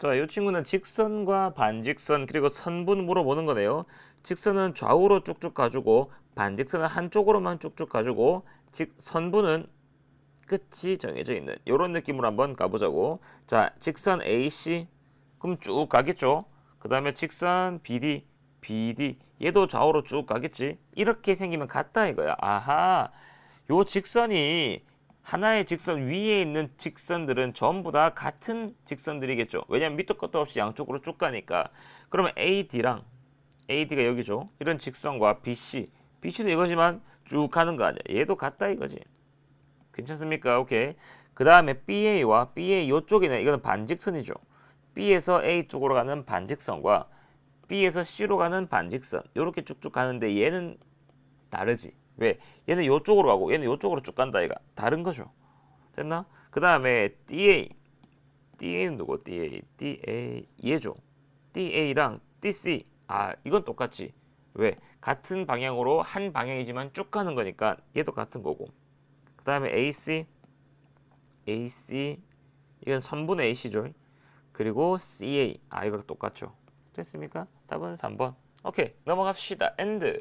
자, 이 친구는 직선과 반직선 그리고 선분 물어보는 거네요. 직선은 좌우로 쭉쭉 가지고 반직선은 한쪽으로만 쭉쭉 가지고 직 선분은 끝이 정해져 있는 이런 느낌으로 한번 가보자고. 자, 직선 AC 그럼 쭉 가겠죠. 그 다음에 직선 BD, BD 얘도 좌우로 쭉 가겠지. 이렇게 생기면 같다 이거야. 아하, 요 직선이 하나의 직선 위에 있는 직선들은 전부 다 같은 직선들이겠죠. 왜냐면 밑도 끝도 없이 양쪽으로 쭉 가니까. 그러면 AD랑 AD가 여기죠. 이런 직선과 BC, BC도 이거지만 쭉 가는 거 아니야. 얘도 같다 이거지. 괜찮습니까? 오케이. 그 다음에 BA와 BA 요쪽에는 이거는 반직선이죠. B에서 A 쪽으로 가는 반직선과 B에서 C로 가는 반직선 이렇게 쭉쭉 가는데 얘는 다르지. 왜? 얘는 요쪽으로 가고 얘는 요쪽으로 쭉 간다 얘가 다른 거죠. 됐나? 그 다음에 DA DA는 누구? DA DA 얘죠. DA랑 DC 아 이건 똑같지. 왜? 같은 방향으로 한 방향이지만 쭉 가는 거니까 얘도 같은 거고. 그 다음에 AC AC 이건 선분의 AC죠. 그리고 CA 아 이거 똑같죠. 됐습니까? 답은 3번. 오케이 넘어갑시다. 엔드